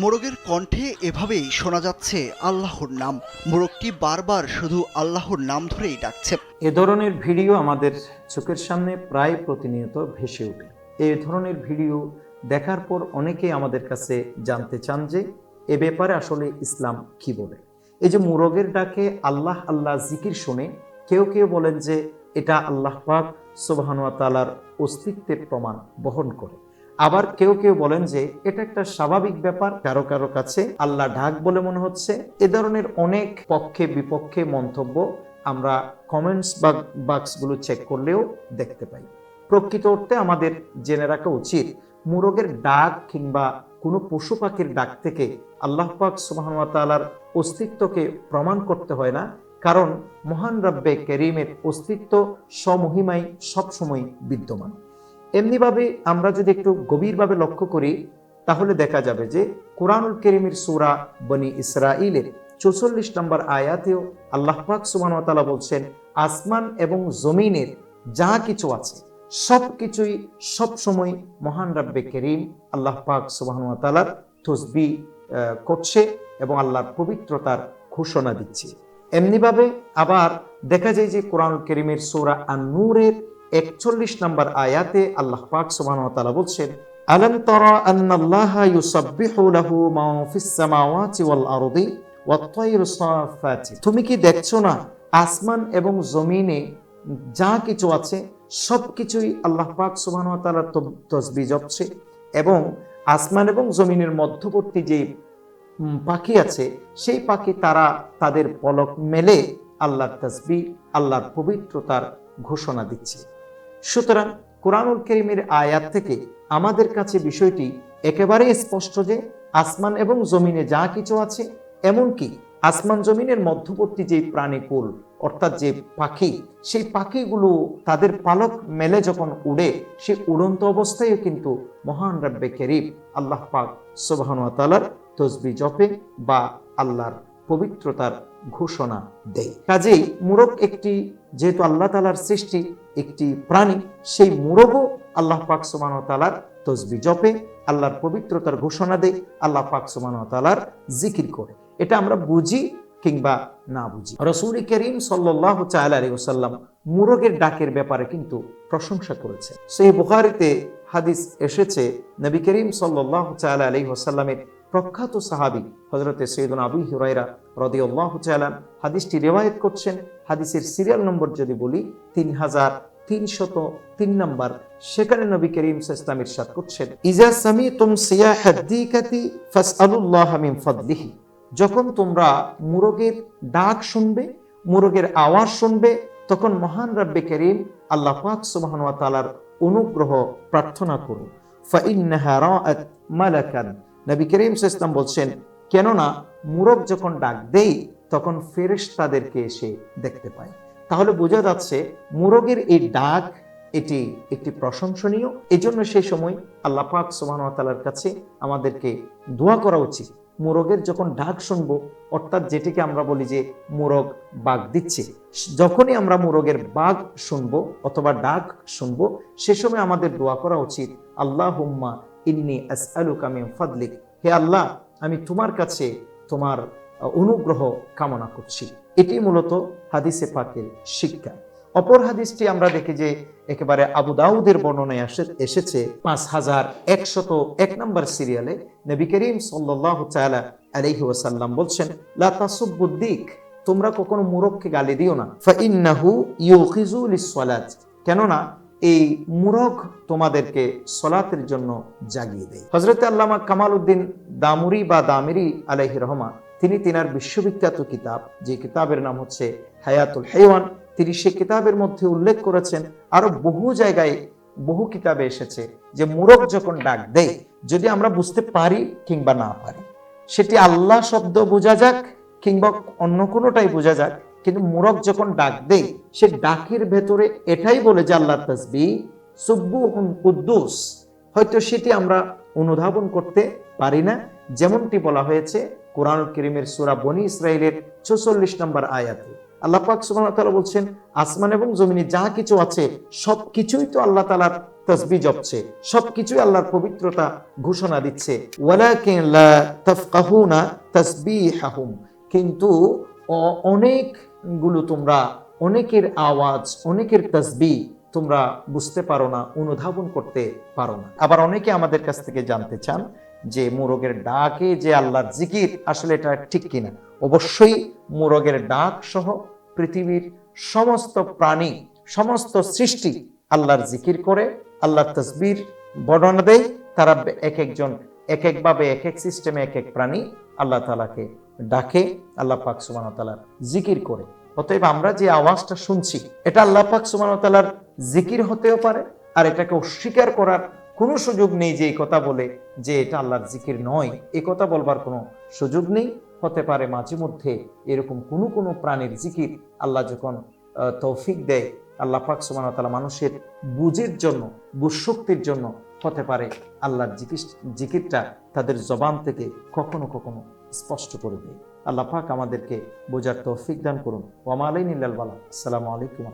মোরগের কণ্ঠে এভাবেই শোনা যাচ্ছে আল্লাহর নাম। মোরগটি বারবার শুধু আল্লাহর নাম ধরেই ডাকছে। এ ধরনের ভিডিও আমাদের চোখের সামনে প্রায় প্রতিনিয়ত ভেসে ওঠে। এই ধরনের ভিডিও দেখার পর অনেকেই আমাদের কাছে জানতে চান যে, এ ব্যাপারে আসলে ইসলাম কি বলে? এই যে মোরগের ডাকে আল্লাহ আল্লাহ জিকির শুনে কেউ কেউ বলেন যে, এটা আল্লাহ পাক সুবাহানুয়া তালার অস্তিত্বের প্রমাণ বহন করে। আবার কেউ কেউ বলেন যে এটা একটা স্বাভাবিক ব্যাপার। কারও কারও কাছে আল্লাহ ঢাক বলে মনে হচ্ছে। এ ধরনের অনেক পক্ষে বিপক্ষে মন্তব্য আমরা কমেন্টস বা বাক্সগুলো চেক করলেও দেখতে পাই। প্রকৃত অর্থে আমাদের জেনে রাখা উচিত, মুরগের ডাক কিংবা কোনো পশু পাখির ডাক থেকে আল্লাহ পাক সুবাহতালার অস্তিত্বকে প্রমাণ করতে হয় না। কারণ মহান রব্বে করিমের অস্তিত্ব স্বমহিমাই সবসময় বিদ্যমান। এমনিভাবে আমরা যদি একটু গভীরভাবে লক্ষ্য করি তাহলে দেখা যাবে যে কোরআনুল করিমের সুরা বনি ইসরাইলের চৌচল্লিশ নম্বর আয়াতেও আল্লাহ পাক সুবাহতালা বলছেন আসমান এবং জমিনের যা কিছু আছে সব কিছুই সবসময় মহান রাব্বে করিম আল্লাহ পাক সুবাহতালার আহ, করছে এবং আল্লাহর পবিত্রতার ঘোষণা দিচ্ছে। এমনিভাবে আবার দেখা যায় যে কোরআন করিমের সৌরা আন্নুরের একচল্লিশ নম্বর আয়াতে আল্লাহ পাক সুবাহতালা বলছেন, আলম ওয়াল আরদি সাফাতি তুমি কি দেখছ না আসমান এবং জমিনে যা কিছু আছে, সব কিছুই আল্লাহ পাক তাআলার তসবিহ জপছে এবং আসমান এবং জমিনের মধ্যবর্তী যে পাখি আছে, সেই পাখি তারা তাদের পলক মেলে আল্লাহর তসবি, আল্লাহর পবিত্রতার ঘোষণা দিচ্ছে। সুতরাং কোরআনুল করিমের আয়াত থেকে আমাদের কাছে বিষয়টি একেবারেই স্পষ্ট যে আসমান এবং জমিনে যা কিছু আছে, এমনকি আসমান জমিনের মধ্যবর্তী যে প্রাণীকুল অর্থাৎ যে পাখি, সেই পাখিগুলো তাদের পালক মেলে যখন উড়ে, সে উড়ন্ত অবস্থায়ও কিন্তু মহান রাব্বে কেরিম আল্লাহ পাক সুবাহতালার তসবি জপে বা আল্লাহর পবিত্রতার ঘোষণা দেয়। কাজেই মুরগ একটি, যেহেতু আল্লাহ তালার সৃষ্টি একটি প্রাণী, সেই মুরগও আল্লাহ পাক সুবাহতালার তসবি জপে, আল্লাহর পবিত্রতার ঘোষণা দেয়, আল্লাহ পাক সুবাহতালার জিকির করে। এটা আমরা বুঝি কিংবা না বুঝি। রসুল করিম সাল্লাহ আলী ওসাল্লাম মুরগের ডাকের ব্যাপারে কিন্তু প্রশংসা করেছে। সেই বুখারিতে হাদিস এসেছে, নবী করিম সাল্লাহ আলী ওসাল্লামের প্রখ্যাত সাহাবি হজরতে সৈয়দুল আবু হুরাইরা রদিউল্লাহ চালান হাদিসটি রেওয়ায়ত করছেন। হাদিসের সিরিয়াল নম্বর যদি বলি তিন হাজার তিনশত তিন নম্বর। সেখানে নবী করিম ইসলাম ইরশাদ করছেন ইজা সামি তুম সিয়াহাদ্দিকাতি ফাসআলুল্লাহ মিন ফাদলিহি। যখন তোমরা মুরগের ডাক শুনবে, মুরগের আওয়াজ শুনবে, তখন মহান রব্বে করিম আল্লাহ পাক সুবহান ওয়া তাআলার অনুগ্রহ প্রার্থনা করো ফাইন্নাহা রাআত মালাকান নবী করিম ইসলাম বলছেন, কেননা মুরগ যখন ডাক দেই তখন ফেরেশতাদেরকে এসে দেখতে পায়। তাহলে বোঝা যাচ্ছে মুরগের এই ডাক এটি একটি প্রশংসনীয়। এজন্য সেই সময় আল্লাহ পাক সুবহান ওয়া কাছে আমাদেরকে দোয়া করা উচিত। মোরগের যখন ডাক শুনব, অর্থাৎ যেটিকে আমরা বলি যে মোরগ বাঘ দিচ্ছে, যখনই আমরা মোরগের বাঘ শুনব অথবা ডাক শুনব, সে সময় আমাদের দোয়া করা উচিত আল্লাহ হুম্মা ইন্নি আসআলুকা মিন ফাদলিক। হে আল্লাহ, আমি তোমার কাছে তোমার অনুগ্রহ কামনা করছি। এটি মূলত হাদিসে পাকের শিক্ষা। অপর হাদিসটি আমরা দেখি যে একেবারে আবু দাউদের বর্ণনায় আসে- এসেছে পাঁচ হাজার একশত এক নম্বর সিরিয়ালে নবী করিম সাল্লাহ তাআলা আলাইহি ওয়াসাল্লাম বলছেন, লা তাসুব্বুদ্দিক তোমরা কখনো মুরগকে গালি দিও না। ফাইন্নাহু ইউখিজু লিসসালাত। কেননা এই মুরগ তোমাদেরকে সলাতের জন্য জাগিয়ে দেয়। হজরত আল্লামা কামাল উদ্দিন দামুরি বা দামিরি আলাইহি রহমা, তিনি তিনার বিশ্ববিখ্যাত কিতাব, যে কিতাবের নাম হচ্ছে হায়াতুল হেওয়ান তিনি সে কিতাবের মধ্যে উল্লেখ করেছেন, আরও বহু জায়গায় বহু কিতাবে এসেছে যে মুরগ যখন ডাক দেয়, যদি আমরা বুঝতে পারি কিংবা না পারি, সেটি আল্লাহ শব্দ বোঝা যাক কিংবা অন্য কোনোটাই বোঝা যাক কিন্তু মুরগ যখন ডাক দেয়, সে ডাকের ভেতরে এটাই বলে যে আল্লাহ তসবি সুব্বু কুদ্দুস। হয়তো সেটি আমরা অনুধাবন করতে পারি না। যেমনটি বলা হয়েছে কোরআন করিমের সুরা বনি ইসরায়েলের চৌচল্লিশ নম্বর আয়াতে। আল্লাহ পাক ওয়া বলছেন, আসমান এবং জমিনে যা কিছু আছে, সব কিছুই তো আল্লাহ তালার তসবি জপছে, সব সবকিছুই আল্লাহর পবিত্রতা ঘোষণা দিচ্ছে। কিন্তু অ- অনেকগুলো তোমরা অনেকের আওয়াজ, অনেকের তসবি তোমরা বুঝতে পারো না, অনুধাবন করতে পারো না। আবার অনেকে আমাদের কাছ থেকে জানতে চান যে মোরগের ডাকে যে আল্লাহর জিকির আসলে এটা ঠিক কিনা। অবশ্যই মোরগের ডাক সহ পৃথিবীর সমস্ত প্রাণী, সমস্ত সৃষ্টি আল্লাহর জিকির করে, আল্লাহর তসবির বর্ণনা দেয়। তারা এক একজন এক একভাবে এক এক সিস্টেমে এক এক প্রাণী আল্লাহ তালাকে ডাকে আল্লাহ পাক সুবাহ তালার জিকির করে। অতএব আমরা যে আওয়াজটা শুনছি, এটা আল্লাহ পাক সুবাহ তালার জিকির হতেও পারে আর এটাকে অস্বীকার করার কোনো সুযোগ নেই যে এই কথা বলে যে এটা আল্লাহর জিকির নয়। এই কথা বলবার কোনো সুযোগ নেই। হতে পারে মাঝে মধ্যে এরকম কোনো কোনো প্রাণীর জিকির আল্লাহ যখন তৌফিক দেয়, আল্লাহ পাক সুবাহ তালা মানুষের বুঝের জন্য, বুঝশক্তির জন্য হতে পারে আল্লাহর জিকির, জিকিরটা তাদের জবান থেকে কখনো কখনো স্পষ্ট করে দেয় আল্লাহ পাক আমাদেরকে বোঝার তৌফিক দান করুন। ওয়ামালাইন ইল্লাল বালা। আসসালামু আলাইকুম